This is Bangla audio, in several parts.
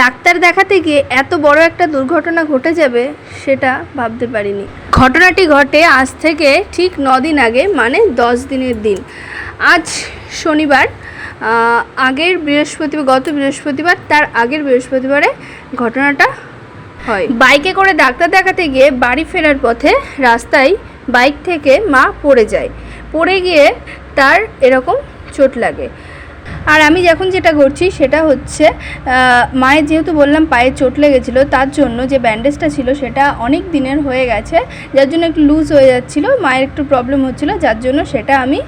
ডাক্তার দেখাতে গিয়ে এত বড় একটা দুর্ঘটনা ঘটে যাবে, সেটা ভাবতে পারিনি। ঘটনাটি ঘটে আজ থেকে ঠিক দিন আগে মানে দশ দিনের দিন। আজ শনিবার আগের বৃহস্পতিবার, গত বৃহস্পতিবার, তার আগের বৃহস্পতিবারে ঘটনাটা হয়। বাইকে করে ডাক্তার দেখাতে গিয়ে বাড়ি ফেরার পথে রাস্তায় বাইক থেকে মা পড়ে যায়। পড়ে গিয়ে তার এরকম চোট লাগে। আর আমি যখন যেটা করছি সেটা হচ্ছে মায়ের যেহেতু বললাম পায়ে চোট লেগেছিলো, তার জন্য যে ব্যান্ডেজটা ছিল সেটা অনেক দিনের হয়ে গেছে, যার জন্য একটু লুজ হয়ে যাচ্ছিল, মায়ের একটু প্রবলেম হচ্ছিল, যার জন্য সেটা আমি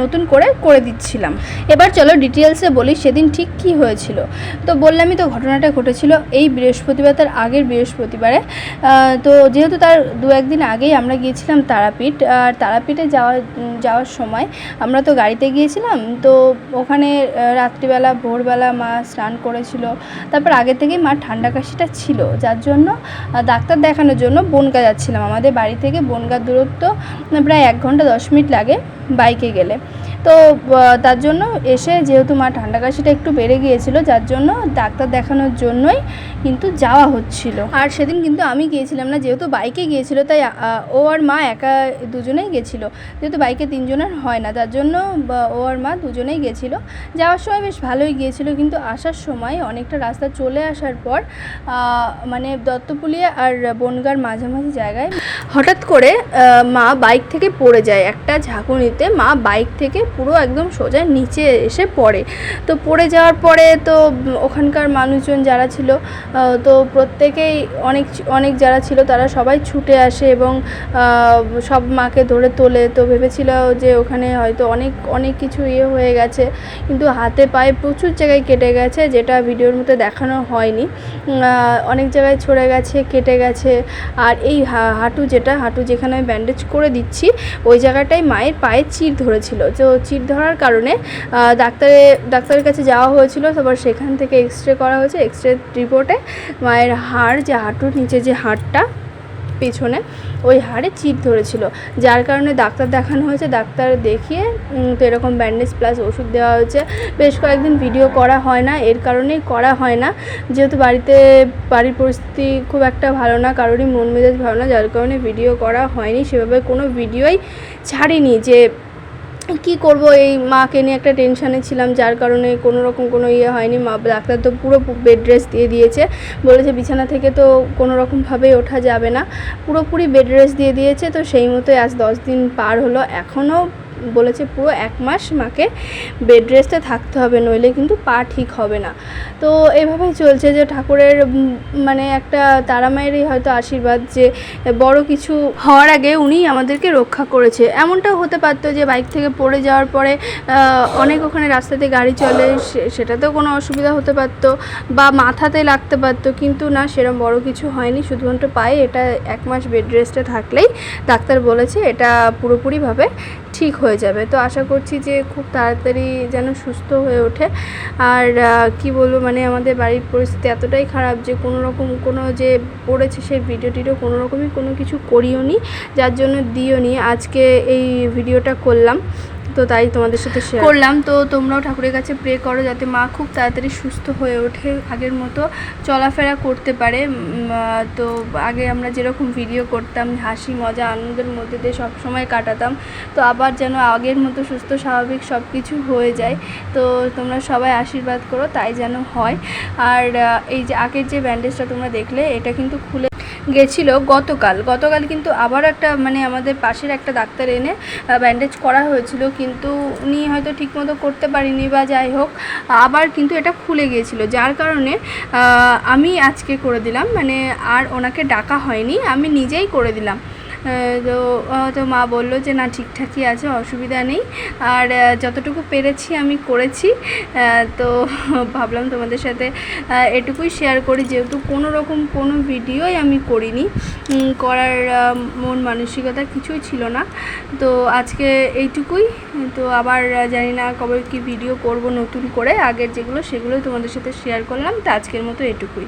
নতুন করে করে দিচ্ছিলাম। এবার চলো ডিটেলসে বলি সেদিন ঠিক কি হয়েছিল। তো বললামই তো ঘটনাটা ঘটেছিল, এই বৃহস্পতিবার তার আগের বৃহস্পতিবারে তো যেহেতু তার দু একদিন আগেই আমরা গিয়েছিলাম তারাপীঠ, আর তারাপীঠে যাওয়ার যাওয়ার সময় আমরা তো গাড়িতে গিয়েছিলাম, তো ওখানে রাত্রিবেলা, ভোরবেলা মা স্নান করেছিল। তারপর আগে থেকেই মা ঠান্ডা কাশিটা ছিল। যার জন্য ডাক্তার দেখানোর জন্য বনগা যাচ্ছিলাম। আমাদের বাড়ি থেকে বনগার দূরত্ব, প্রায় এক ঘণ্টা দশ মিনিট লাগে বাইকে গেলে। তো তার জন্য এসে যেহেতু মা ঠান্ডা কাশিটা একটু বেড়ে গিয়েছিল, যার জন্য ডাক্তার দেখানোর জন্যই কিন্তু যাওয়া হচ্ছিল। আর সেদিন কিন্তু আমি গিয়েছিলাম না, যেহেতু বাইকে গিয়েছিল, তাই ও আর মা একা দুজনেই গেছিল। যেহেতু বাইকে তিনজনের হয় না, তার জন্য ও আর মা দুজনেই গেছিল। যাওয়ার সময় বেশ ভালোই গিয়েছিল, কিন্তু আসার সময় অনেকটা রাস্তা চলে আসার পর মানে দত্তপুলিয়া আর বনগার মাঝামাঝি জায়গায় হঠাৎ করে মা বাইক থেকে পড়ে যায়। একটা ঝাঁকুনিতে মা বাইক থেকে পুরো একদম সোজা নিচে এসে পড়ে। তো পড়ে যাওয়ার পরে তো ওখানকার মানুষজন যারা ছিল তো প্রত্যেকেই অনেক অনেক যারা ছিল তারা সবাই ছুটে আসে এবং সব মাকে ধরে তোলে। তো ভেবেছিল যে ওখানে হয়তো অনেক অনেক কিছু ইয়ে হয়ে গেছে। কিন্তু হাতে পায়ে প্রচুর জায়গায় কেটে গেছে, যেটা ভিডিওর মধ্যে দেখানো হয়নি। অনেক জায়গায় ছড়ে গেছে, কেটে গেছে। আর এই হাঁটু যেটা, হাঁটু যেখানে আমি ব্যান্ডেজ করে দিচ্ছি, ওই জায়গাটায় মায়ের পায়ে চির ধরেছিল। তো চির ধরার কারণে ডাক্তারে, ডাক্তারের কাছে যাওয়া হয়েছিল, তারপর সেখান থেকে এক্স রে করা হয়েছে এক্স রে রিপোর্টে মায়ের হাড়, যে হাঁটুর নিচে যে হাড়টা পেছনে, ওই হাড়ে চিট ধরেছিল। যার কারণে ডাক্তার দেখানো হয়েছে, ডাক্তার দেখিয়ে তো এরকম ব্যান্ডেজ প্লাস ওষুধ দেওয়া হয়েছে। বেশ কয়েকদিন ভিডিও করা হয় না, এর কারণেই করা হয় না। যেহেতু বাড়িতে, বাড়ির পরিস্থিতি খুব একটা ভালো না, কারোরই মন মেজাজ ভালো না, যার কারণে ভিডিও করা হয়নি। সেভাবে কোনো ভিডিওই ছাড়িনি যে কি করব? এই মাকে নিয়ে একটা টেনশানে ছিলাম, যার কারণে কোনো রকম কোনো ইয়ে হয়নি। মা ডাক্তার তো পুরো বেড রেস্ট দিয়ে দিয়েছে। বলেছে বিছানা থেকে তো কোনো রকমভাবেই ওঠা যাবে না। পুরোপুরি বেড রেস্ট দিয়ে দিয়েছে, তো সেই মতোই আজ দশ দিন পার হলো। এখনও বলেছে পুরো এক মাস মাকে বেড রেস্টে থাকতে হবে, নইলে কিন্তু পা ঠিক হবে না। তো এভাবেই চলছে যে ঠাকুরের মানে একটা তারা মায়েরই হয়তো আশীর্বাদ যে বড় কিছু হওয়ার আগে উনি আমাদেরকে রক্ষা করেছে। এমনটাও হতে পারতো যে বাইক থেকে পড়ে যাওয়ার পরে অনেক ওখানে রাস্তাতে গাড়ি চলে সেটাতেও কোনো অসুবিধা হতে পারতো বা মাথাতে লাগতে পারতো, কিন্তু না সেরকম বড় কিছু হয়নি। শুধুমাত্র পায়ে এটা এক মাস বেড রেস্টে থাকলেই ডাক্তার বলেছে এটা পুরোপুরিভাবে ঠিক হয়ে যাবে। তো আশা করছি যে খুব তাড়াতাড়ি যেন সুস্থ হয়ে ওঠে। আর কি বলব মানে আমাদের বাড়ির পরিস্থিতি এতটাই খারাপ যে কোনো রকম কোনো যে পড়েছে সেই ভিডিও টিডিও কোনো রকমই কোনো কিছু করিও নি যার জন্য দিও নি আজকে এই ভিডিওটা করলাম। তো তাই তোমাদের সাথে শেয়ার করলাম। তো তোমরাও ঠাকুরের কাছে প্রে করো যাতে মা খুব তাড়াতাড়ি সুস্থ হয়ে ওঠে আগের মতো। চলাফেরা করতে পারে। তো আগে আমরা যেরকম ভিডিও করতাম, হাসি, মজা, আনন্দের মধ্যে দিয়ে সব সময় কাটাতাম। তো আবার যেন আগের মতো সুস্থ, স্বাভাবিক সব কিছু হয়ে যায়। তো তোমরা সবাই আশীর্বাদ করো, তাই যেন হয়। আর এই যে আগের যে ব্যান্ডেজটা তোমরা দেখলে, এটা কিন্তু খুলে গেছিল গতকাল। গতকাল কিন্তু আবার একটা মানে আমাদের পাশের একটা ডাক্তার এনে ব্যান্ডেজ করা হয়েছিল, কিন্তু উনি হয়তো ঠিকমতো করতে পারিনি বা যাই হোক, আবার কিন্তু এটা খুলে গিয়েছিল। যার কারণে আমি আজকে করে দিলাম মানে আর ওনাকে ডাকা হয়নি, আমি নিজেই করে দিলাম। তো তো মা বলল যে না, ঠিকঠাকই আছে, অসুবিধা নেই। আর যতটুকু পেরেছি আমি করেছি। তো ভাবলাম তোমাদের সাথে এটুকুই শেয়ার করি। যেহেতু কোনো রকম কোনো ভিডিওই আমি করিনি করার মন মানসিকতা কিছুই ছিল না। তো আজকে এইটুকুই। তো আবার জানি না কবে কি ভিডিও করব নতুন করে। আগের যেগুলো সেগুলোই তোমাদের সাথে শেয়ার করলাম। তো আজকের মতো এটুকুই।